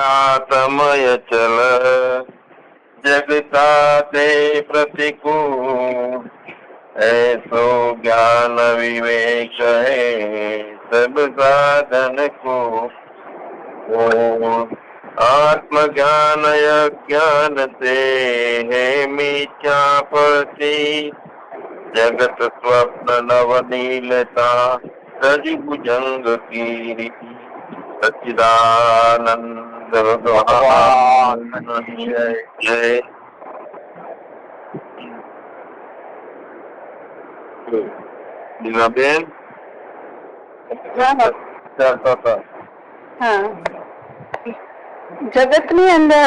आत्मय चल जगता ते प्रतिकूल ऐसो ज्ञान विवेक है सब साधन को आत्म ज्ञान ज्ञान से है मिथ्या पति जगत स्वप्न नवनीलता सज भुजंग की सचिदानंद J. J. Isabel? જગતની અંદર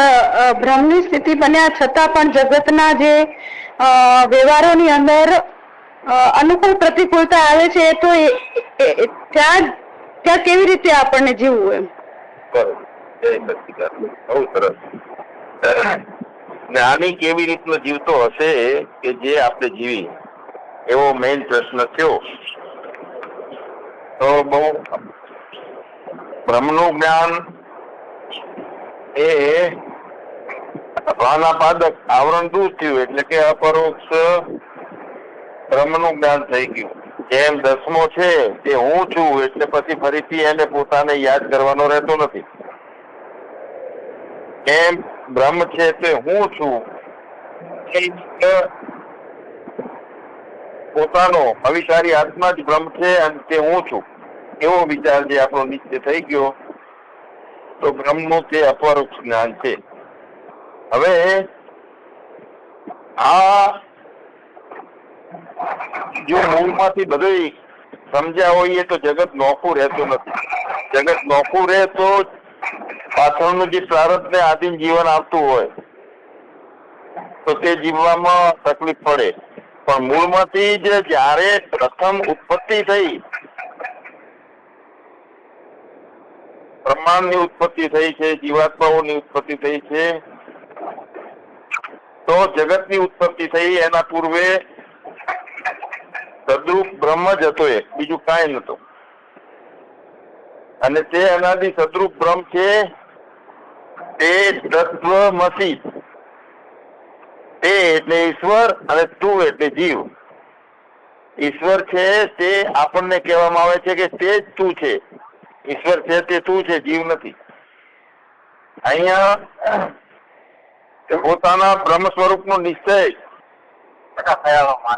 ભ્રમની સ્થિતિ બન્યા છતાં પણ જગતના જે વ્યવહારો ની અંદર અનુકૂળ પ્રતિકૂળતા આવે છે, તો ત્યાં ત્યાં કેવી રીતે આપણને જીવવું એમ બરોબર જય કેવી રીતનો જીવતો હશે કે જે આપણે જીવી? એવો મેઇન પ્રશ્ન થયો. તો બહુ બ્રહ્મનું જ્ઞાન એ પાદક આવરણ દૂર થયું, એટલે કે અપરોક્ષ બ્રહ્મનું જ્ઞાન થઈ ગયું. જેમ દસમો છે તે હું છું, એટલે પછી ફરીથી એને પોતાને યાદ કરવાનો રહેતો નથી. એમ બ્રહ્મ છે તે હું છું. પોતાનો અવિકારી આત્મા જ બ્રહ્મ છે અને તે હું છું. એવો વિચાર જે આપણો નિશ્ચય થઈ ગયો, તો બ્રહ્મનું તે અપરોક્ષ જ્ઞાન છે. હવે આ જો મૂળમાંથી બધું સમજ્યા હોઈએ તો જગત નોખું રહેતું નથી. જગત નોખું રહે તો પાછળનું જે પ્રારબ્ધ ને આદિમ જીવન આવતું હોય, તો તે જીવવામાં તકલીફ પડે. પણ મૂળમાંથી જ જ્યારે પ્રથમ ઉત્પત્તિ થઈ, બ્રહ્માંડની ઉત્પત્તિ થઈ છે, જીવાત્માઓની ઉત્પત્તિ થઈ છે, તો જગતની ઉત્પત્તિ થઈ, એના પૂર્વે સદરૂપ બ્રહ્મ જ હતો એ, બીજું કાંઈ નતું અને તે એનાથી સદરૂપ બ્રહ્મ છે તે તત્વમસી તે એટલે ઈશ્વર અને તું એટલે જીવ. ઈશ્વર છે તે આપણને કહેવામાં આવે છે કે તે જ તું છે. ઈશ્વર છે તે તું છે, જીવ નથી. અહીંયા પોતાના બ્રહ્મ સ્વરૂપનો નિશ્ચય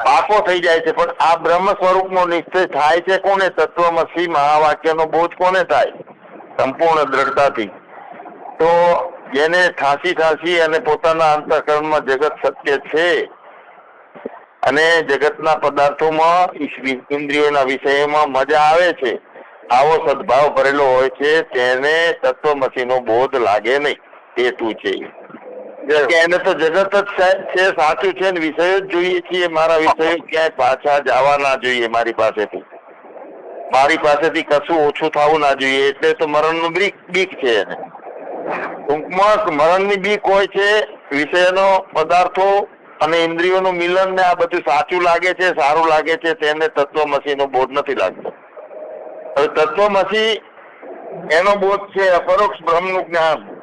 પાકો થઈ જાય છે, પણ આ બ્રહ્મ સ્વરૂપનો નિશ્ચય થાય છે કોને? તત્વમસી મહાવાક્યનો બોધ કોને થાય? સંપૂર્ણ દ્રઢતાથી. તો જેને ઠાંસી ઠાંસી અને પોતાના અંતઃકરણમાં જગત સત્ય છે અને જગતના પદાર્થોમાં ઇન્દ્રિયોના વિષયમાં મજા આવે છે, આવો સદભાવ ભરેલો હોય છે, તેને તત્વમસીનો બોધ લાગે નહીં તે તું છે એને તો જગત જ છે, સાચું છે ને વિષયો જ જોઈએ છીએ, મારા વિષયો ક્યાંય પાછા જવા ના જોઈએ મારી પાસેથી. મારી પાસેથી કશું ઓછું થવું ના જોઈએ, એટલે તો મરણનું બીક બીક છે એને. ટૂંકમાં મરણની બીક હોય છે, વિષયનો પદાર્થો અને ઇન્દ્રિયોનું મિલન ને આ બધું સાચું લાગે છે, સારું લાગે છે, તેને તત્વમસીનો બોધ નથી લાગતો. હવે તત્વમસી એનો બોધ છે, અપરોક્ષ બ્રહ્મનું જ્ઞાન.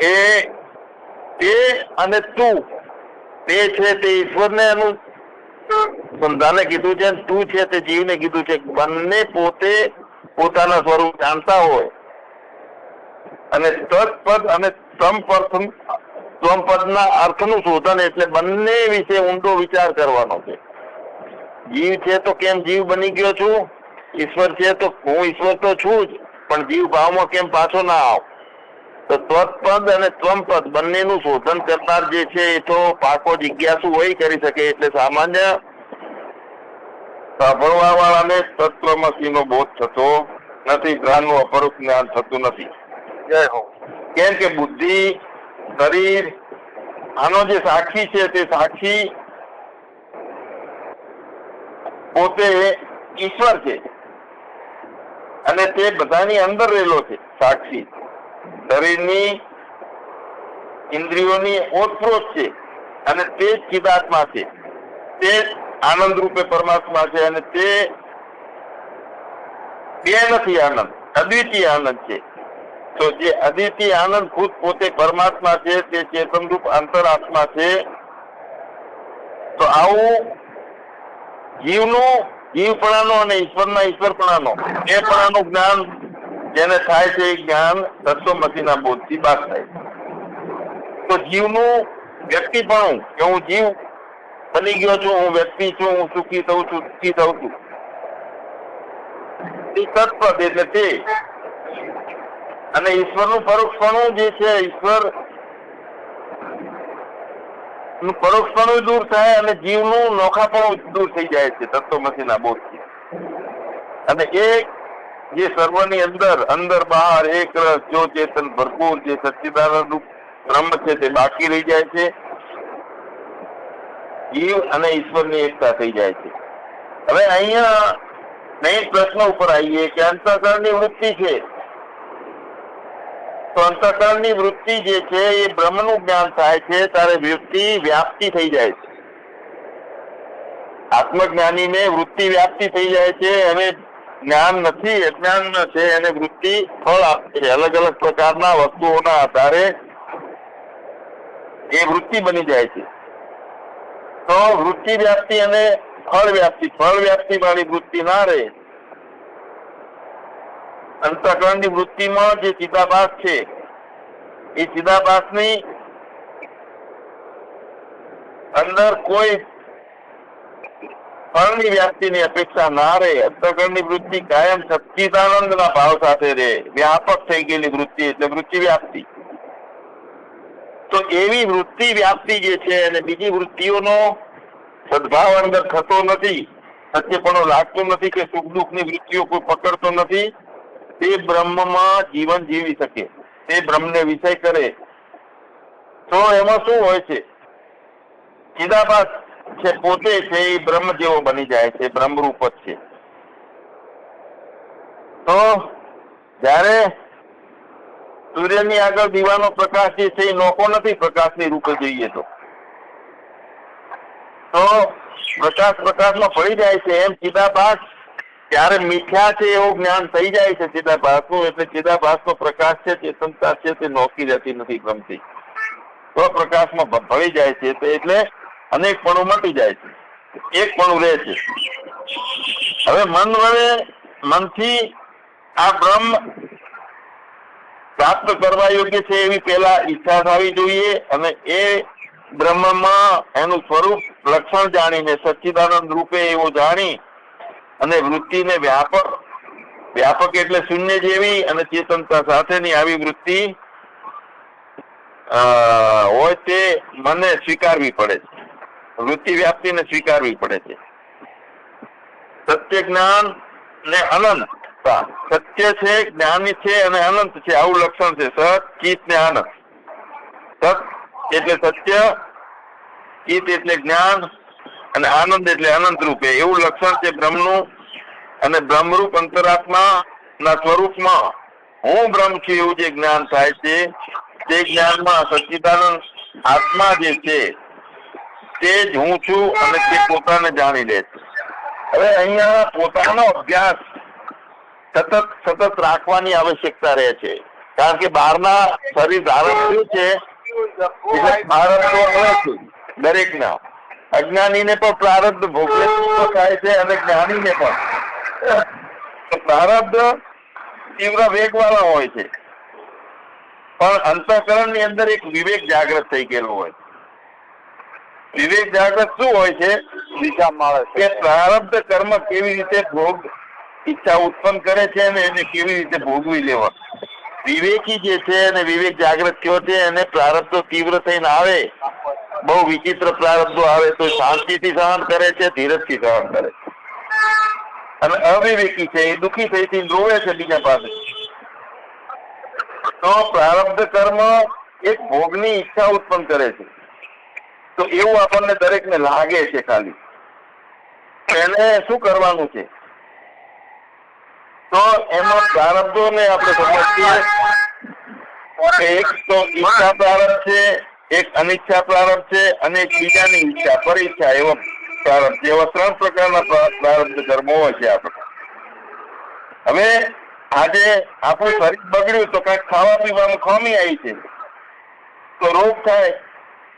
એ, તે અને તું, તે છે તે ઈશ્વરને એનું સંધાને કીધું છે તું છે તે જીવને કીધું છે. બંને પોતે પોતાના સ્વરૂપ જાણતા હોય. અને તત્પદ અને તમપદ અર્થ અર્થનું શોધન એટલે બંને વિશે ઊંડો વિચાર કરવાનો છે. જીવ છે તો કેમ જીવ બની ગયો છું? ઈશ્વર છે તો હું ઈશ્વર તો છું જ, પણ જીવ ભાવમાં કેમ પાછો ના આવ? તો ત્વત્પદ અને ત્વમપદ બંનેનું શોધન કરનાર જે છે એ તો પાકો જિજ્ઞાસુ હોય કરી શકે એટલે સામાન્ય સાંભળવા વાળાને તત્વમસીનો બોધ થતો નથી, જ્ઞાનનું અપરૂપ જ્ઞાન થતું નથી. જય હો. કેમ કે બુદ્ધિ, શરીર, આનો જે સાક્ષી છે તે સાક્ષી પોતે ઈશ્વર છે. અને તે બધાની અંદર રહેલો છે, સાક્ષી. શરીરની ઇન્દ્રિયોની ઓતપ્રોત છે અને તે જ ચિદાત્મા છે. તે આનંદ રૂપે પરમાત્મા છે અને તે બે નથી આનંદ, અદ્વિતીય આનંદ છે. તો જે અદિતિ આનંદ ખુદ પોતે પરમાત્મા છે, તે ચેતનરૂપ અંતરાત્મા છે. તો આવું જીવનું, જીવપણાનો અને ઈશ્વરના ઈશ્વરપણાનો, એ પણાનું જ્ઞાન જેને થાય છે એ જ્ઞાન તત્વમતીના બોધથી બાદ થાય તો જીવનું વ્યક્તિપણું કે હું જીવ બની ગયો છું, હું વ્યક્તિ છું, હું સુખી થઉં છું, સુખી થઉં છું. એ તત્પદ એટલે તે અને ઈશ્વરનું પરોક્ષપણું જે છે, ઈશ્વર પરોક્ષપણું દૂર થાય અને જીવનું નોખાપણું દૂર થઈ જાય છે તત્વમસીના બોધથી. અને એ જે સર્વની અંદર અંદર બહાર, એક રસ, જો ચેતન ભરપૂર જે સચ્ચિદાનંદ બ્રહ્મ છે, તે બાકી રહી જાય છે. જીવ અને ઈશ્વરની એકતા થઈ જાય છે. હવે અહીંયા નહીં પ્રશ્ન ઉપર આવીએ કે અંતઃકરણની વૃત્તિ છે. તો અંતઃકરણની વૃત્તિ જે છે એ બ્રહ્મનું જ્ઞાન થાય છે, ત્યારે વૃત્તિ વ્યાપ્તિ થઈ જાય છે. આત્મજ્ઞાનીને વૃત્તિ વ્યાપ્તિ થઈ જાય છે અને જ્ઞાન નથી, અજ્ઞાન છે, એને વૃત્તિ ફળ આપે છે. અલગ અલગ પ્રકારના વસ્તુઓના આધારે એ વૃત્તિ બની જાય છે. તો વૃત્તિ વ્યાપ્તિ અને ફળ વ્યાપ્તિ. ફળ વ્યાપ્તિ વાળી વૃત્તિ ના રહે. અંતઃકરણની વૃત્તિમાં જે ચિદાભાસ છે, એ ચિદાભાસની અંદર કોઈ ફળની વ્યાપ્તિની અપેક્ષા ના રહે. અંતઃકરણની વૃત્તિ કાયમ સચ્ચિદાનંદના ભાવ સાથે રહે. વ્યાપક થઈ ગયેલી વૃત્તિ એટલે વૃત્તિ વ્યાપ્તિ. તો એવી વૃત્તિ વ્યાપ્તિ જે છે અને બીજી વૃત્તિઓનો સદભાવ અંદર થતો નથી, સત્યપણો લાગતો નથી કે સુખ દુઃખની વૃત્તિઓ કોઈ પકડતો નથી તે બ્રહ્મમાં જીવન જીવી શકે. તે બ્રહ્મને વિષય કરે. તો એમાં શું હોય છે? ચિદાભાસ છે, પોતે છે, એ બ્રહ્મ જેવો બની જાય છે, બ્રહ્મરૂપ જ છે. તો જ્યારે સૂર્યની આગળ દીવાનો પ્રકાશ જે છે, એ નોખો નથી, પ્રકાશની રૂપે જોઈએ તો. તો પ્રકાશ પ્રકાશમાં પડી જાય છે, એમ ચિદાભાસ ત્યારે મિથ્યા છે એવું જ્ઞાન થઈ જાય છે ચિદાભાસનું એટલે ચિદાભાસનો પ્રકાશ છે, ચેતનતા છે, તે નોકી રહેતી નથી ગમતી. તો પ્રકાશમાં ભળી જાય છે એટલે અનેક પણું મટી જાય છે. એક પણું રહે છે. હવે મન વડે મનથી આ બ્રહ્મ પ્રાપ્ત કરવા યોગ્ય છે એવી પેલા ઈચ્છા થવી જોઈએ અને એ બ્રહ્મમાં એનું સ્વરૂપ લક્ષણ જાણીને, સચ્ચિદાનંદ રૂપે એવું જાણી અને વૃત્તિને વ્યાપક વ્યાપક એટલે શૂન્ય જેવી અને ચેતનતા સાથેની આવી વૃત્તિ હોય તે મને સ્વીકારવી પડે છે. વૃત્તિ વ્યાપ્તિને સ્વીકારવી પડે છે. સત્ય જ્ઞાન ને અનંતતા સત્ય છે, જ્ઞાની છે અને અનંત છે. આવું લક્ષણ છે. સત ચિત ને આનંદ સત એટલે સત્ય ચિત એટલે જ્ઞાન અને આનંદ એટલે અનંત રૂપે. એવું લક્ષણ છે બ્રહ્મનું. અને બ્રહ્મરૂપ અંતરાત્મા ના સ્વરૂપમાં હું બ્રહ્મ છું એવું જે જ્ઞાન થાય છે, તે જ્ઞાનમાં સચ્ચિદાનંદ આત્મા જે છે, તે જ હું છું અને તે પોતાને જાણી લે છે. હવે અહીંયા પોતાનો અભ્યાસ સતત સતત રાખવાની આવશ્યકતા રહે છે. કારણ કે બહારના શરીર ધારણ થયું છે છે દરેકના. અજ્ઞાનીને પણ પ્રારબ્ધ ભોગવે થાય છે અને જ્ઞાનીને પણ. પ્રારબ્ધ તીવ્ર વેગવાળા હોય છે. પણ અંતઃકરણની અંદર એક વિવેક જાગૃત થઈ ગયેલો હોય વિવેક જાગૃત શું હોય છે? દિશા માણસ કે પ્રારબ્ધ કર્મ કેવી રીતે ભોગ ઈચ્છા ઉત્પન્ન કરે છે અને એને કેવી રીતે ભોગવી લેવા? વિવેકી જે છે અને વિવેક જાગૃત કયો છે એને પ્રારબ્ધ તીવ્ર થઈને આવે. બહુ વિચિત્ર પ્રારબ્ધો આવે તો શાંતિથી સહન કરે છે, ધીરજથી સહન કરે છે. અને અવિવેકી છે, એ દુઃખી થઈ રોવે છે બીજા પાસે. તો પ્રારબ્ધ કર્મ એક ભોગની ઈચ્છા ઉત્પન્ન કરે છે. તો એવું આપણને દરેકને લાગે છે ખાલી. એને શું કરવાનું છે? તો એમાં પ્રારબ્ધોને આપણે સમજીએ એક તો ઈચ્છા પ્રારબ્ધ છે એક અનિચ્છા પ્રારંભ છે અને એક બીજાની ઈચ્છા, પરીચ્છા એવા છે. એવા ત્રણ પ્રકારના પ્રારંભ કર્મો હોય છે આપણે હવે આજે આપણું શરીર બગડ્યું તો કંઈક ખાવા પીવામાં ખામી આવી છે. તો રોગ થાય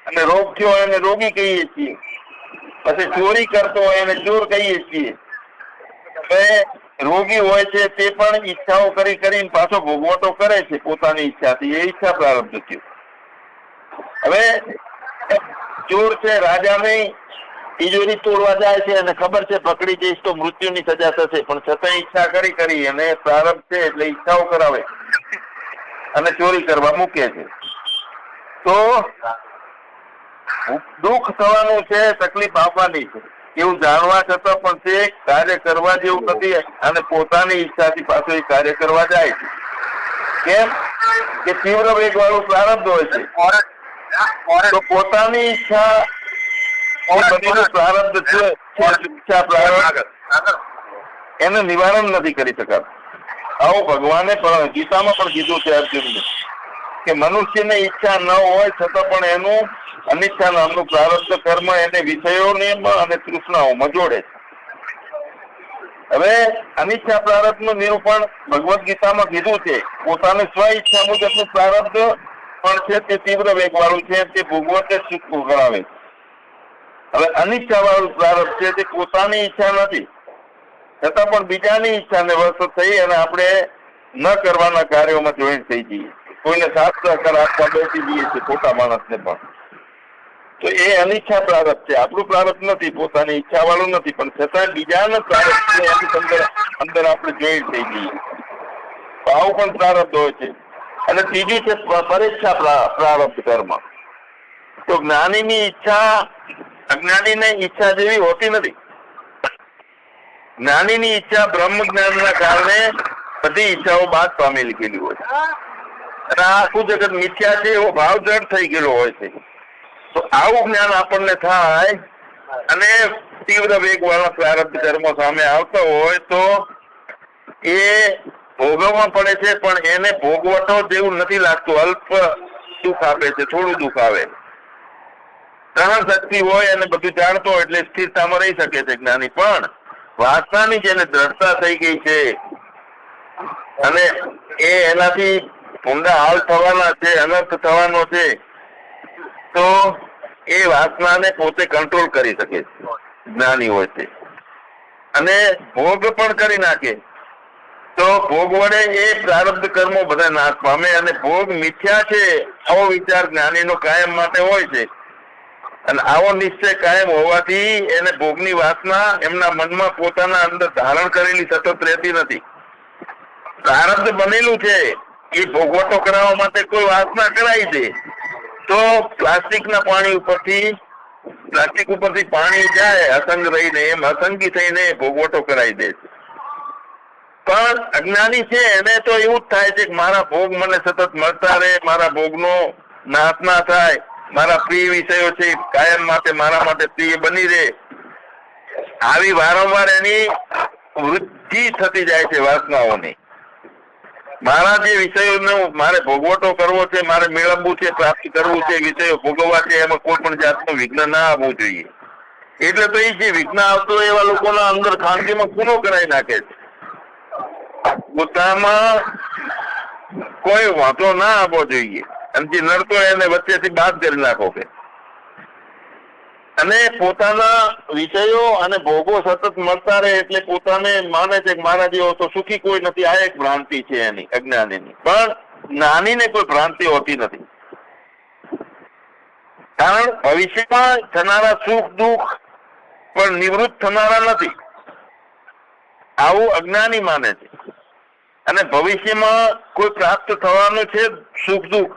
અને રોગ થયો એને રોગી કહીએ છીએ. પછી ચોરી કરતો હોય એને ચોર કહીએ છીએ. હવે રોગી હોય છે તે પણ ઈચ્છાઓ કરી કરીને પાછો ભોગવટો કરે છે પોતાની ઈચ્છાથી. એ ઈચ્છા પ્રારંભ થયું હવે ચોર છે રાજાની તિજોરી તોડવા જાય છે અને ખબર છે પકડી જઈશ તો મૃત્યુની સજા થશે. પણ છતાં ઈચ્છા કરી કરી અને પ્રારંભ છે એટલે ઈચ્છાઓ કરાવે અને ચોરી કરવા મૂકે છે. તો દુઃખ થવાનું છે, તકલીફ આવવાની છે. એવું જાણવા છતાં પણ તે કાર્ય કરવા જેવું નથી અને પોતાની ઈચ્છાથી પાછો એ કાર્ય કરવા જાય છે. કેમ? કે તીવ્ર વેગ વાળું પ્રારંભ હોય છે. તો પોતાની ઈચ્છા પ્રારબ્ધ છે એનું નિવારણ નથી કરી શકાતું. આવું ભગવાને પણ ગીતામાં પણ કીધું છે અર્જુનને કે મનુષ્યને ઈચ્છા ન હોય છતાં પણ એનું અનિચ્છા નામનું પ્રારબ્ધ કર્મ એને વિષયોને અને તૃષ્ણાઓમાં જોડે છે. હવે અનિચ્છા પ્રારબ્ધનું નિરૂપણ ભગવદ્ ગીતામાં કીધું છે. પોતાની સ્વ ઈચ્છા મુજબનું પ્રારબ્ધ પણ છે તે તીવ્ર વેગ વાળું છે તે ભોગવતે સુખ કરાવે છે હવે અનિચ્છા વાળું પ્રારબ્ધ છે તે પોતાની ઈચ્છા નથી. છતાં પણ બીજાની ઈચ્છાને વસ્તુ થઈ અને આપણે ન કરવાના કાર્યોમાં જોઈન થઈ જઈએ. કોઈને સાથ સહકાર આપવા બેસી જઈએ છીએ ખોટા માણસને પણ. તો એ અનિચ્છા પ્રારબ્ધ છે. આપણું પ્રારબ્ધ નથી, પોતાની ઈચ્છા વાળું નથી, પણ છતાં બીજાનો પ્રારબ્ધ છે એની અંદર અંદર આપણે જોઈ થઈ જઈએ. આવું પણ પ્રારબ્ધ હોય છે. અને ત્રીજું છે પ- પરીક્ષા પ્રારબ્ધ કર્મ. તો જ્ઞાનીની ઈચ્છા, અજ્ઞાનીની ઈચ્છા જેવી હોતી નથી. જ્ઞાનીની ઈચ્છા બ્રહ્મ જ્ઞાનના કારણે બધી ઈચ્છાઓ બાદ પામેલી ગયેલી હોય અને આ આખું જગત મિથ્યા છે, એવો ભાવ જડ થઈ ગયેલો હોય છે. તો આવું જ્ઞાન આપણને થાય અને તીવ્ર વેગ વાળા પ્રારબ્ધ કર્મો સામે આવતા હોય તો એ ભોગવવા પડે છે, પણ એને ભોગવટો જેવું નથી લાગતું. અલ્પ દુઃખ આપે છે, થોડું દુઃખ આવે. ત્રણ શક્તિ હોય અને બધું જાણતો એટલે સ્થિરતામાં રહી શકે છે જ્ઞાની. પણ વાસનાની જેને દ્રઢતા થઈ ગઈ છે. અને એ એનાથી ઊંડા હાલ થવાના છે, અનર્થ થવાનો છે, તો એ વાસનાને પોતે કંટ્રોલ કરી શકે છે. જ્ઞાની હોય છે. અને ભોગ પણ કરી નાખે. તો ભોગ વડે એ પ્રારબ્ધ કર્મો બધા નાશ પામે અને ભોગ મિથ્યા છે, આવો વિચાર જ્ઞાનીનો કાયમ માટે હોય છે. અને આવો નિશ્ચય કાયમ હોવાથી એને ભોગની વાસના એમના મનમાં પોતાના અંદર ધારણ કરેલી સતત રહેતી નથી. પ્રારબ્ધ બનેલું છે, એ ભોગવટો કરાવવા માટે કોઈ વાસના કરાવી દે, તો પ્લાસ્ટિકના પાણી ઉપરથી, પ્લાસ્ટિક ઉપરથી પાણી જાય, અસંગ રહીને એમ અસંગી થઈને ભોગવટો કરાવી દે છે. પણ અજ્ઞાની છે, એને તો એવું જ થાય છે કે મારા ભોગ મને સતત મળતા રહે, મારા ભોગનો નાશ ના થાય, મારા પ્રિય વિષયો છે કાયમ માટે મારા માટે પ્રિય બની રહે. આવી વારંવાર એની વૃદ્ધિ થતી જાય છે વાસનાઓની. મારા જે વિષયોનો મારે ભોગવટો કરવો છે, મારે મેળવવું છે, પ્રાપ્ત કરવું છે વિષયો ભોગવવા છે, એમાં કોઈ પણ જાતનું વિઘ્ન ના આવવું જોઈએ. એટલે તો એ જે વિઘ્ન આવતો એવા લોકોના અંદર ખાનગીમાં ખૂનો કરાવી નાખે છે. પોતામાં કોઈ વાંધો ના આપવો જોઈએ. અને જે નડતો એને વચ્ચેથી બાદ કરી નાખો કે. અને પોતાના વિષયો અને ભોગો સતત મળતા રહે એટલે પોતાને માને છે કે મારા જેવો તો સુખી કોઈ નથી, આ એક ભ્રાંતિ છે એની, અજ્ઞાનીની. પણ જ્ઞાનીને કોઈ ભ્રાંતિ હોતી નથી. કારણ ભવિષ્યમાં થનારા સુખ, દુઃખ પણ નિવૃત્ત થનારા નથી. આવું અજ્ઞાની માને છે. અને ભવિષ્યમાં કોઈ પ્રાપ્ત થવાનું છે સુખ દુઃખ?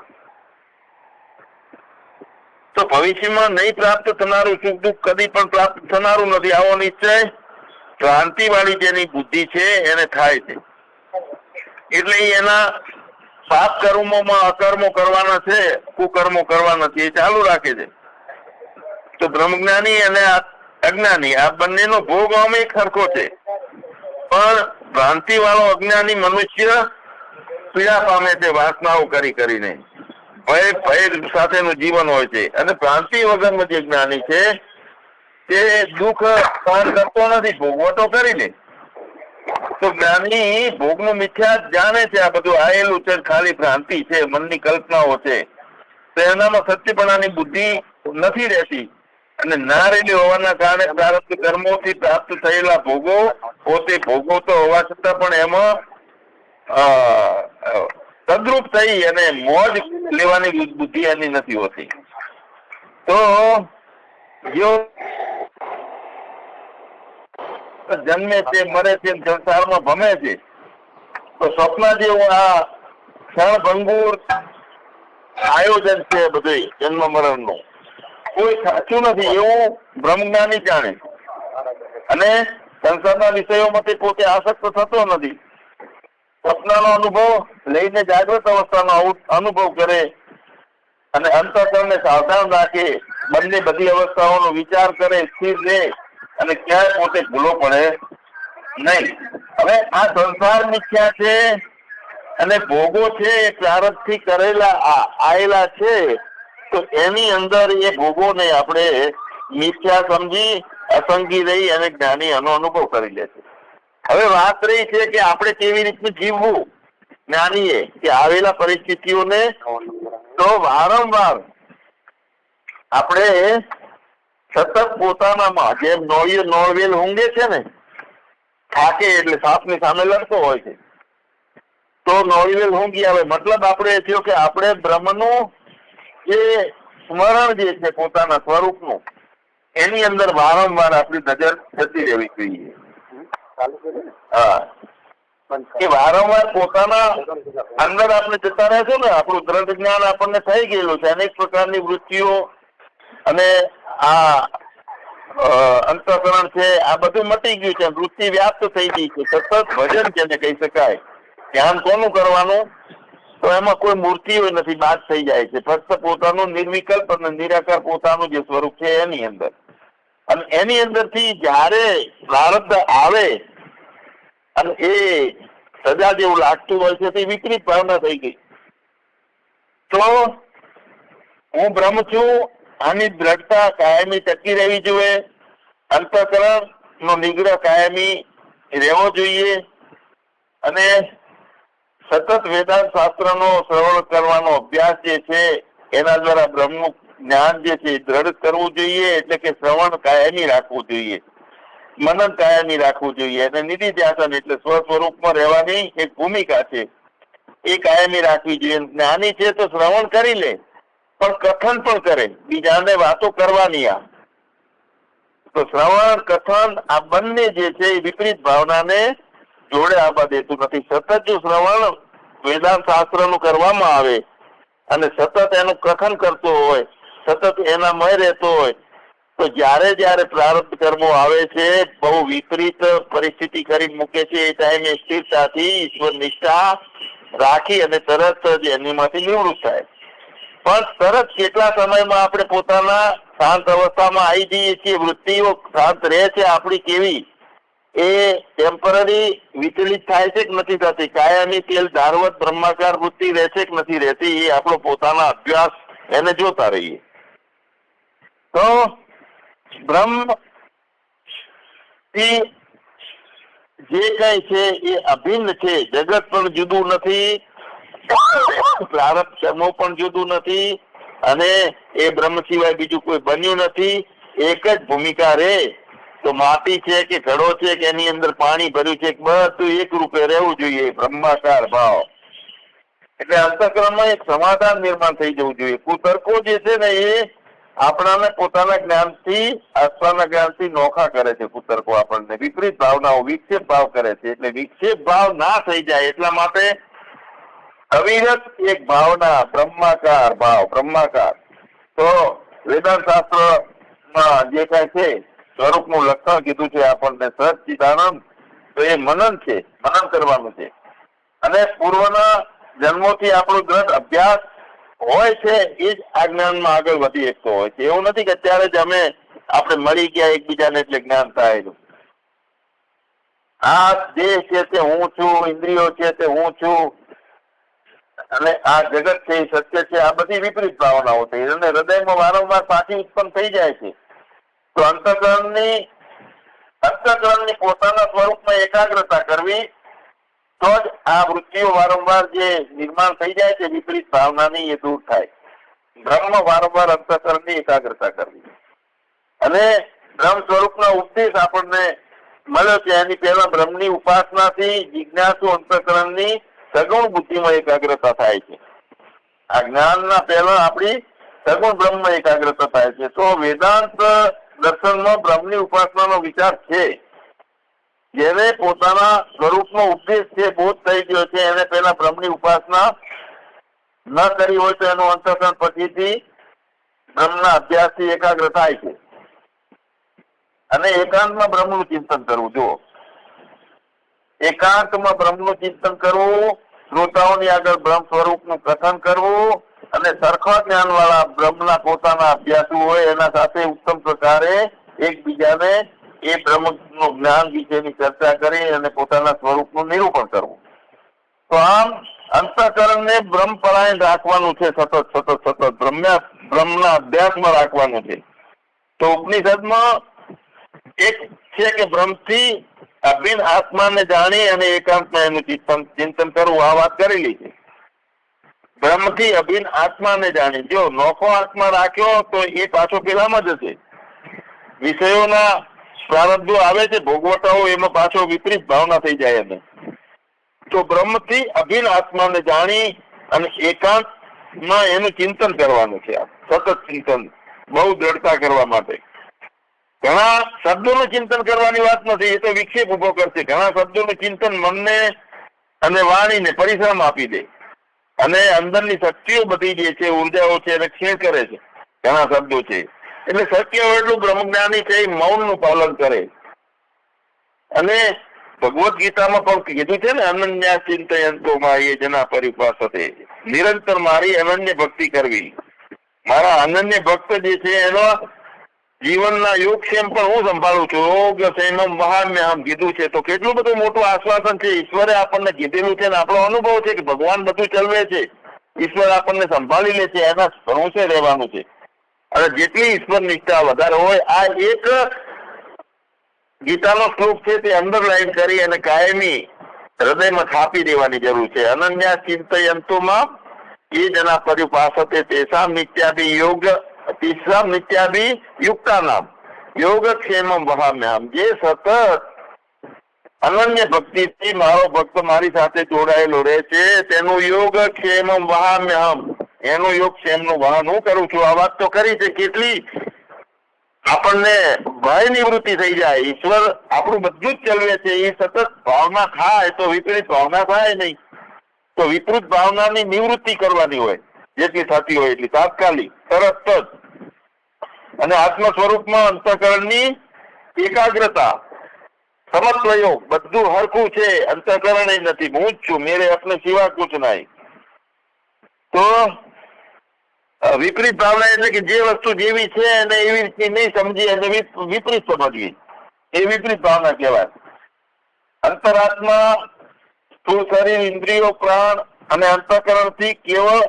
તો ભવિષ્યમાં નહીં પ્રાપ્ત થનારું સુખ દુઃખ કદી પણ પ્રાપ્ત થનારું નથી. આવો નિશ્ચય? ક્રાંતિ વાળી જેની બુદ્ધિ છે, એને થાય છે. એટલે એના પાપ કર્મોમાં અકર્મો કરવાના છે, કુકર્મો કરવા નથી એ ચાલુ રાખે છે. તો બ્રહ્મજ્ઞાની અને અજ્ઞાની, આ બંનેનો ભોગ અમે સરખો છે. પણ ભ્રાંતિ વાળો અજ્ઞાની મનુષ્ય પીડા પામે છે, વાસનાઓ કરી કરીને. ભય ભય સાથેનું જીવન હોય છે. અને ભ્રાંતિ વગરનો જે જ્ઞાની છે. તે દુઃખ સહન કરતો નથી ભોગવટો કરી લે. તો જ્ઞાની ભોગનું મિથ્યા જાણે છે આ બધું. આયેલું છે ખાલી ભ્રાંતિ છે, મનની કલ્પનાઓ છે. તો એનામાં સત્યપણાની બુદ્ધિ નથી રહેતી. અને ના રહેલી હોવાના કારણે પ્રારબ્ધ કર્મોથી પ્રાપ્ત થયેલા ભોગો, પોતે ભોગો તો હોવા છતાં પણ એમાં તદ્રુપ થઈ અને મોજ લેવાની બુદ્ધિ એની નથી હોતી. તો જન્મે છે, મરે છે, સંસારમાં ભમે છે, તો સ્વપ્ન જેવું આ ક્ષણભંગુર આયોજન છે બધું જન્મ મરણનું. કોઈ સાચું નથી એવું બ્રહ્મજ્ઞાની જાણે. અને સંસારના વિષયોમાંથી પોતે આસક્ત થતો નથી. સ્વપ્નનો અનુભવ લઈને જાગૃત અવસ્થાનો અવુ- અનુભવ કરે અને અંતઃકરણને સાવધાન રાખે, બંને બધી અવસ્થાઓનો વિચાર કરે, સ્થિર રહે અને ક્યાંય પોતે ભૂલો પડે નહીં. હવે આ સંસાર મિથ્યા છે અને ભોગો છે, એ પ્રારબ્ધથી કરેલા આયેલા છે. તો એની અંદર એ ભોગોને આપણે મિથ્યા સમજી, અસંગી રહી અને જ્ઞાની એનો અનુભવ કરી લે છે. હવે વાત રહી છે કે આપણે કેવી રીતનું જીવવું જ્ઞાનીએ કે આવેલા પરિસ્થિતિઓને તો વારંવાર આપણે સતત પોતાનામાં જેમ નોળિયો નોળવેલ ઊંઘે છે ને, થાકે એટલે સાપની સામે લડતો હોય છે. તો નોળવેલ ઊંઘી આવે. મતલબ આપણે એ થયો કે આપણે બ્રહ્મનું જે સ્મરણ જે છે પોતાના સ્વરૂપનું, એની અંદર વારંવાર આપણી નજર જતી રહેવી જોઈએ. કે વારંવાર પોતાના અંદર આપણે જતા રહેશું ને, આપણું દ્રઢ જ્ઞાન આપણને થઈ ગયેલું છે. અનેક પ્રકારની વૃત્તિઓ અને આ અંતઃકરણ છે, આ બધું મટી ગયું છે. વૃત્તિ વ્યાપ્ત થઈ ગઈ છે. સતત ભજન જેને કહી શકાય. ધ્યાન કોનું કરવાનું? તો એમાં કોઈ મૂર્તિઓ નથી, બાદ થઈ જાય છે. ફક્ત પોતાનું નિર્વિકલ્પ અને નિરાકાર પોતાનું જે સ્વરૂપ છે એની અંદર. અને એની અંદરથી જ્યારે પ્રારબ્ધ આવે અને એ સજા જેવું લાગતું હોય છે, તે વિપરીત ભાવના થઈ ગઈ. તો હું બ્રહ્મ છું, આની દ્રઢતા કાયમી ટકી રહેવી જોઈએ. અંતકરણ નો નિગ્રહ કાયમી રહેવો જોઈએ. અને સતત વેદાંત શાસ્ત્રનો શ્રવણ કરવાનો અભ્યાસ જે છે, એના દ્વારા બ્રહ્મનું જ્ઞાન જે છે દ્રઢ કરવું જોઈએ, એટલે કે શ્રવણ કાયમી રાખવું જોઈએ. મનન કાયમી રાખવું જોઈએ અને નિધિ ધ્યાસન એટલે સ્વ સ્વરૂપમાં રહેવાની એક ભૂમિકા છે. એ કાયમી રાખવી જોઈએ. જ્ઞાની છે તો શ્રવણ કરી લે, પણ કથન પણ કરે. બીજાને વાતો કરવાની આ. તો શ્રવણ, કથન આ બંને જે છે એ વિપરીત ભાવનાને જોડે આવવા દેતું નથી. સતત જો શ્રવણ વેદાંત શાસ્ત્રનું કરવામાં આવે અને સતત એનું કથન કરતો હોય, સતત એના મય રહેતો હોય, તો જ્યારે જ્યારે પ્રારબ્ધ કર્મો આવે છે, બહુ વિપરીત પરિસ્થિતિ કરી મૂકે છે, એ ટાઈમે સ્થિરતાથી ઈશ્વર નિષ્ઠા રાખી અને તરત જ એનીમાંથી નિવૃત્ત થાય. પણ તરત કેટલા સમયમાં આપણે પોતાના શાંત અવસ્થામાં આવી જઈએ છીએ, વૃત્તિઓ શાંત રહે છે, આપણી કેવી એ ટેમ્પરરી વિચલિત થાય છે કે નથી થતી? કાયમી તેલ ધારવત બ્રહ્માકાર વૃત્તિ રહેશે કે નથી રહેતી? એ આપણો પોતાના અભ્યાસ એને જોતા રહીએ. તો બ્રહ્મ જે કઈ છે એ અભિન્ન છે. જગત પણ જુદું નથી. પ્રારબ્ધ કર્મો પણ જુદું નથી. અને એ બ્રહ્મ સિવાય બીજું કોઈ બન્યું નથી. એક જ ભૂમિકા રે તો માટી છે કે ઘડો છે કે એની અંદર પાણી ભર્યું છે, બધું એક રૂપે રહેવું જોઈએ બ્રહ્માકાર ભાવ. એટલે અંતઃકરણમાં એક સમાધાન નિર્માણ થઈ જવું જોઈએ. કુતર્કો જે છે ને એ આપણાને પોતાના જ્ઞાનથી આસ્થાના જ્ઞાનથી નોખા કરે છે કુતર્કો આપણને. વિપરીત ભાવનાઓ, વિક્ષેપ ભાવ કરે છે. એટલે વિક્ષેપ ભાવ ના થઈ જાય એટલા માટે અવિરત એક ભાવના બ્રહ્માકાર ભાવ બ્રહ્માકાર તો વેદાંત શાસ્ત્રમાં જે કઈ છે સ્વરૂપનું લક્ષણ કીધું છે આપણને સચિદાનંદ તો એ મનન છે, મનન કરવાનું છે. અને પૂર્વના જન્મોથી આપણો દ્રઢ અભ્યાસ હોય છે, એ જ આ જ્ઞાનમાં આગળ વધી શકતો હોય છે. એવું નથી કે અત્યારે જ અમે આપણે મળી ગયા એકબીજાને એટલે જ્ઞાન થાય. આ દેહ છે તે હું છું, ઇન્દ્રિયો છે તે હું છું. અને આ જગત છે સત્ય છે. આ બધી વિપરીત ભાવનાઓ થઈ અને હૃદયમાં વારંવાર પાછી ઉત્પન્ન થઈ જાય છે. તો અંતકરણની અંતઃકરણની પોતાના સ્વરૂપમાં એકાગ્રતા કરવી, તો જ આ વૃત્તિઓ વારંવાર જે નિર્માણ થઈ જાય છે, વિપરીત ભાવનાની એ દૂર થાય. બ્રહ્મ વારંવાર અંતકરણની એકાગ્રતા કરવી. અને બ્રહ્મ સ્વરૂપનો ઉપદેશ આપણને મળ્યો છે, એની પહેલા બ્રહ્મની ઉપાસનાથી જિજ્ઞાસુ અંતકરણની સગુણ બુદ્ધિમાં એકાગ્રતા થાય છે. આ જ્ઞાનના પહેલા આપણી સગુણ બ્રહ્મ એકાગ્રતા થાય છે. તો વેદાંત દર્શનમાં બ્રહ્મની ઉપાસનાનો વિચાર છે. જેને પોતાના સ્વરૂપનો ઉપદેશ છે, બોધ થઈ ગયો છે, એને પહેલા બ્રહ્મની ઉપાસના ન કરી હોય તો એનું અંતઃકરણ પછીથી બ્રહ્મના અભ્યાસથી એકાગ્ર થાય છે. અને એકાંતમાં બ્રહ્મનું ચિંતન કરવું, જુઓ. એકાંતમાં બ્રહ્મનું ચિંતન કરવું, શ્રોતાઓની આગળ બ્રહ્મ સ્વરૂપનું કથન કરવું અને સરખા જ્ઞાન વાળા બ્રહ્મના પોતાના અભ્યાસુ હોય, એના સાથે ઉત્તમ પ્રકારે એકબીજાને એ બ્રહ્મનું જ્ઞાન વિશેની ચર્ચા કરી અને પોતાના સ્વરૂપનું નિરૂપણ કરવું. તો આમ અંતઃકરણને બ્રહ્મપરાયણ રાખવાનું છે, સતત સતત સતત. બ્રહ્મ્યા, બ્રહ્મના અભ્યાસમાં રાખવાનું છે. તો ઉપનિષદમાં એક છે કે બ્રહ્મથી અભિન્ન આત્માને જાણી અને એકાંતમાં એનું ચિંતન કરવું, આ વાત કરેલી છે. બ્રહ્મથી અભિન્ન આત્માને જાણી. જો નોખો આત્મા રાખ્યો તો એ પાછો પેલામાં જશે વિષયોના પ્રારબ્ધો આવે છે ભોગવટાઓ એમાં પાછો વિપરીત ભાવના થઈ જાય એને તો બ્રહ્મથી અભિન્ન આત્માને જાણી અને એકાંતમાં એનું ચિંતન કરવાનું છે. સતત ચિંતન, બહુ દ્રઢતા કરવા માટે. ઘણા શબ્દોનું ચિંતન કરવાની વાત નથી, એ તો વિક્ષેપ ઊભો કરશે. ઘણા શબ્દોનું ચિંતન મનને અને વાણીને પરિશ્રમ આપી દે. અને અંદરની શક્તિઓ બધી જે છે, ઉર્જાઓ છે, એને ક્ષીણ કરે છે. ઘણા શબ્દો છે. એટલે શક્ય એટલું બ્રહ્મજ્ઞાની છે, એ મૌનનું પાલન કરે. અને ભગવદ ગીતામાં પણ કીધું છે ને, અનન્ય ચિંતયંતોમાં એ જના પરિપાસ નિરંતર મારી અનન્ય ભક્તિ કરવી. મારા અનન્ય ભક્ત જે છે, એનો જીવનના યોગક્ષેમ પણ હું સંભાળું છું. યોગ સંયમ મહામ્ય આમ કીધું છે. તો કેટલું બધું મોટું આશ્વાસન છે, ઈશ્વરે આપણને કીધેલું છે ને આપણો અનુભવ છે કે ભગવાન બધું ચલવે છે. ઈશ્વર આપણને સંભાળી લે છે, એના ભરોસે રહેવાનું છે. અને જેટલી ઈશ્વર નિષ્ઠા વધારે હોય, આ એક ગીતાનો શ્લોક છે તે અંડરલાઈન કરી અને કાયમી હૃદયમાં છાપી દેવાની જરૂર છે. અનન્યા ચિંતયંતુમાં એ જના પરિપાસતે તેસામ નિત્યાદિ યોગ તિસરામ નિત્યાભી યુક્તાનામ. યોગક્ષેમમ વહામ્યામ જે સતત અનન્ય ભક્તિથી મારો ભક્ત મારી સાથે જોડાયેલો રહે છે, તેનું યોગક્ષેમમ વહામ્યામ એનું યોગક્ષેમનું વહન હું કરું છું. આ વાત તો કરી છે. કેટલી આપણને ભય નિવૃત્તિ થઈ જાય. ઈશ્વર આપણું બધું જ ચલવે છે. એ સતત ભાવના થાય તો વિપરીત ભાવના થાય નહીં. તો વિપરીત ભાવનાની નિવૃત્તિ કરવાની હોય. જેટલી થતી હોય એટલી તાત્કાલિક, તરત જ. અને આત્મ સ્વરૂપમાં અંતઃકરણની એકાગ્રતા સમત્વયો બધું હરખું છે અંતઃકરણ ય નથી. હું જ છું, મેરે અપને સિવા કુછ નહીં. તો વિપરીત ભાવના એટલે કે જે વસ્તુ જેવી છે એને એવી રીતની નહીં સમજી અને વિપરીત સમજવી. એ વિપરીત ભાવના કહેવાય. અંતરાત્મા સ્થૂળ શરીર, ઇન્દ્રિયો, પ્રાણ અને અંતઃકરણથી કેવળ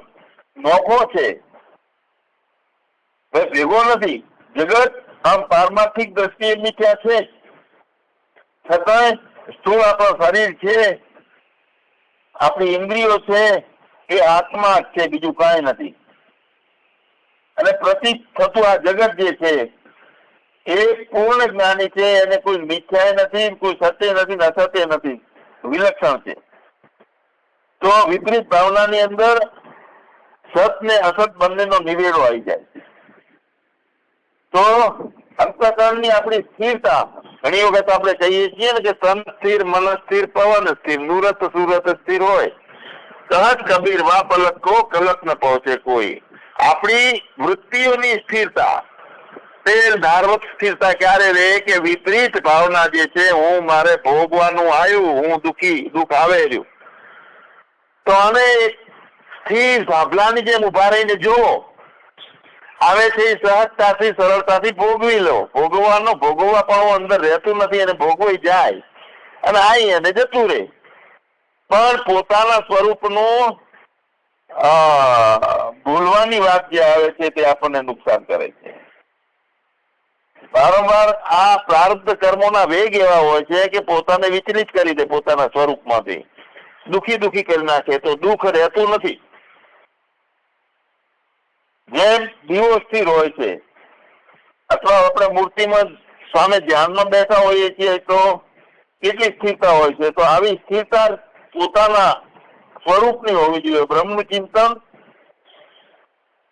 નોખો છે. ભેગો નથી. જગત આમ પારમાર્થિક દ્રષ્ટિ એમની ત્યાં છે. છતાંય સ્થૂળ આપણું શરીર છે. આપણી ઇન્દ્રિયો છે. એ આત્મા છે, બીજું કાંઈ નથી. અને પ્રતીત થતું આ જગત જે છે, એ પૂર્ણ જ્ઞાની છે એને કોઈ મિથ્યાય નથી, કોઈ સત્ય નથી અસત્ય નથી. વિલક્ષણ છે. તો વિપરીત ભાવનાની અંદર સત ને અસત બંનેનો નિવેડો આવી જાય તો અંતકરણની આપણી સ્થિરતા, ઘણી વખત આપણે કહીએ છીએ ને કે તન સ્થિર, મન સ્થિર, પવન સ્થિર નુરત સુરત સ્થિર હોય. સહજ કબીર વા પલક કો કલક ન પહોંચે કોઈ. આપણી વૃત્તિઓની સ્થિરતા તે ધારવત સ્થિરતા ક્યારે રહે કે વિપરીત ભાવના જે છે, હું મારે ભોગવાનું આવ્યું, હું દુખી, દુઃખ આવે રહ્યું તો આને સ્થિર ભાભલાની જેમ ઊભા રહીને જુઓ. આવે છે સહજતાથી, સરળતાથી ભોગવી લો. ભોગવાનો ભોગવવા પણ અંદર રહેતું નથી અને ભોગવાઈ જાય. અને આઈ અને જતું રહે. પણ પોતાના સ્વરૂપનું ભૂલવાની વાત જે આવે છે તે આપણને નુકસાન કરે છે. વારંવાર આ પ્રારબ્ધ કર્મોના વેગ એવા હોય છે કે પોતાને વિચલિત કરી દે પોતાના સ્વરૂપમાંથી. દુખી દુખી કરી નાખે તો દુઃખ રહેતું નથી. જેમ દીવો સ્થિર હોય છે. અથવા આપણે મૂર્તિમાં સામે ધ્યાનમાં બેઠા હોઈએ છીએ તો કેટલી સ્થિરતા હોય છે? તો આવી સ્થિરતા પોતાના સ્વરૂપની હોવી જોઈએ. બ્રહ્મનું ચિંતન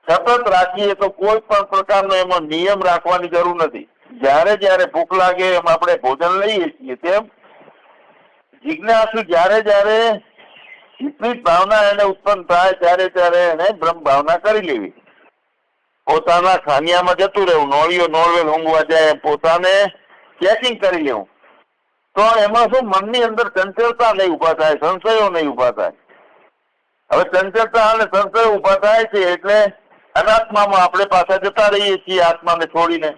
સતત રાખીએ તો કોઈ પણ પ્રકારનો એમાં નિયમ રાખવાની જરૂર નથી. જ્યારે જ્યારે ભૂખ લાગે એમ આપણે ભોજન લઈએ છીએ તેમ જિજ્ઞાસુ જ્યારે જ્યારે વિપરીત ભાવના એને ઉત્પન્ન થાય, ત્યારે ત્યારે એને બ્રહ્મ ભાવના કરી લેવી. પોતાના ખાનિયામાં જતું રહેવું. નોળિયો નોળવેલ ઊંઘવા જાય, પોતાને ચેકિંગ કરી લેવું. તો એમાં શું? મનની અંદર ચંચળતા નહીં ઊભા થાય, સંશયો નહીં ઊભા થાય. હવે ચંચળતા અને સંશય ઊભા થાય છે એટલે અનાત્મામાં આપણે પાછા જતા રહીએ છીએ આત્માને છોડીને.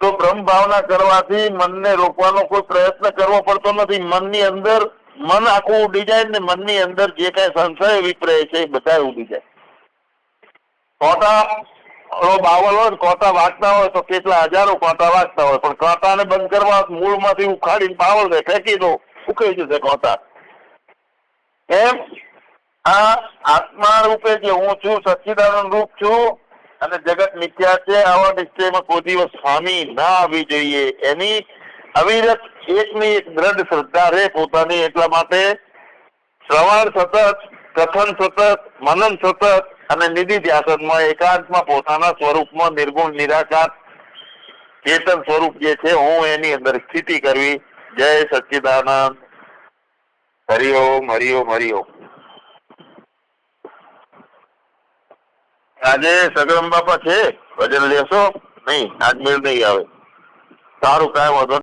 તો બ્રહ્મ ભાવના કરવાથી મનને રોકવાનો કોઈ પ્રયત્ન કરવો પડતો નથી. મનની અંદર, મન આખું ઉડી જાય ને મનની અંદર જે કઈ સંશય વિપરે છે એ બધા ઉડી જાય. કોટા બાવલ હોય કોટા વાંચતા હોય તો કેટલા હજારો કોટા વાંચતા હોય. પણ કોટાને બંધ કરવા મૂળમાંથી ઉખાડીને બાવળ દે ફેંકી દો ઉકેલી જશે કોટા. એમ આ આત્મા રૂપે જે હું છું, સચ્ચિદાનંદ રૂપ છું, અને જગત મિથ્યા છે, આવા નિશ્ચયમાં કોઈ દિવસ સ્વામી ના આવી જોઈએ. એની અવિરત એકની એક દ્રઢ શ્રદ્ધા રહે પોતાની એટલા માટે શ્રવણ સતત, કથન સતત, મનન સતત અને નિધિ ધ્યાસનમાં એકાંતમાં પોતાના સ્વરૂપમાં નિર્ગુણ, નિરાકાર, ચેતન સ્વરૂપ જે છે, હું એની અંદર સ્થિતિ કરવી. જય સચ્ચિદાનંદ. હરિઓમ હરિઓમ હરિઓમ આજે સગરમ બાપા છે? ભજન લેશો? નહીં, આજ નહીં આવે. સારું, કાંઈ વાંધો.